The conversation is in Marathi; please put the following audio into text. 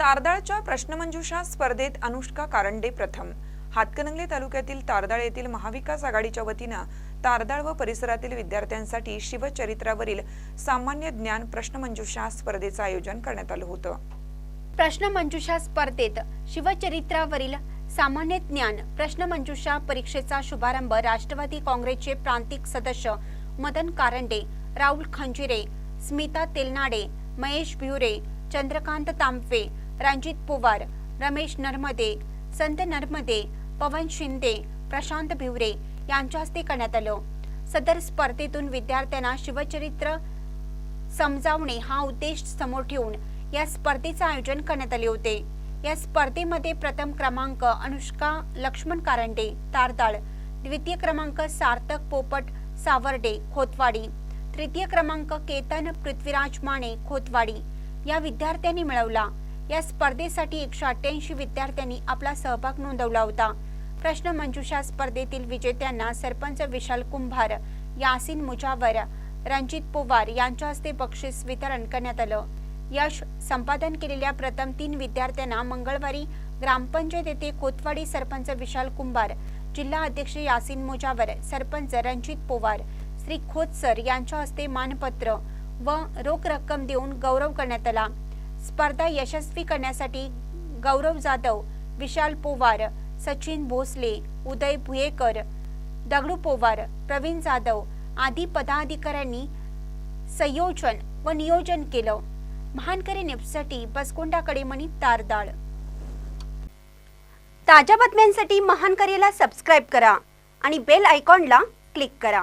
तारदाळच्या प्रश्नमंजुषा स्पर्धेत अनुष्का कारंडे प्रथम. हातकणंगले तालुक्यातील तारदाळ येथील महाविकास आघाडीच्या वतीनं तारदाळ व परिसरातील विद्यार्थ्यांसाठी शिवचरित्रावरील सामान्य ज्ञान प्रश्नमंजुषा स्पर्धेचं आयोजन करण्यात आलं होतं. प्रश्नमंजुषा स्पर्धेत शिवचरित्रावरील सामान्य ज्ञान प्रश्नमंजुषा परीक्षेचा शुभारंभ राष्ट्रवादी काँग्रेसचे प्रांतिक सदस्य मदन कारंडे राहुल खंजिरे स्मिता तेलनाडे महेश भिवरे चंद्रकांत तांबवे रणजित पोवार रमेश नर्मदे संत नर्मदे पवन शिंदे प्रशांत भिवरे यांच्या हस्ते करण्यात आलं. सदर स्पर्धेतून विद्यार्थ्यांना शिवचरित्र समजावणे हा उद्देश समोर ठेवून या स्पर्धेचे आयोजन करण्यात आले होते. या स्पर्धेमध्ये प्रथम क्रमांक अनुष्का लक्ष्मण कारंडे तारदाळ द्वितीय क्रमांक सार्थक पोपट सावर्डे खोतवाडी तृतीय क्रमांक केतन पृथ्वीराज माने खोतवाडी. या विद्यार्थ्यांनी मिळवला. या स्पर्धेसाठी एकशे अठ्ठ्याऐंशी विद्यार्थ्यांनी आपला सहभाग नोंदवला होता. प्रश्न मंजुषा स्पर्धेतील विजेत्यांना सरपंच विशाल कुंभार यासिन मुजावर रणजित पोवार यांच्या हस्ते बक्षीस वितरण करण्यात आलं. यश संपादन केलेल्या प्रथम तीन विद्यार्थ्यांना मंगळवारी ग्रामपंचायत येथे कोतवाडी सरपंच विशाल कुंभार जिल्हा अध्यक्ष यासिन मुजावर सरपंच रणजित पोवार श्री खोत सर यांच्या हस्ते मानपत्र व रोख रक्कम देऊन गौरव करण्यात आला. स्पर्धा यशस्वी करण्यासाठी गौरव जाधव विशाल पोवार सचिन भोसले उदय भुयेकर दगडू पोवार प्रवीण जाधव आदी पदाधिकाऱ्यांनी संयोजन व नियोजन केलं. महानकरी न्यूजसाठी बसकोंडाकडे मणी तारदाळ. ताज्या बातम्यांसाठी महानकरीला सबस्क्राईब करा आणि बेल आयकॉनला क्लिक करा.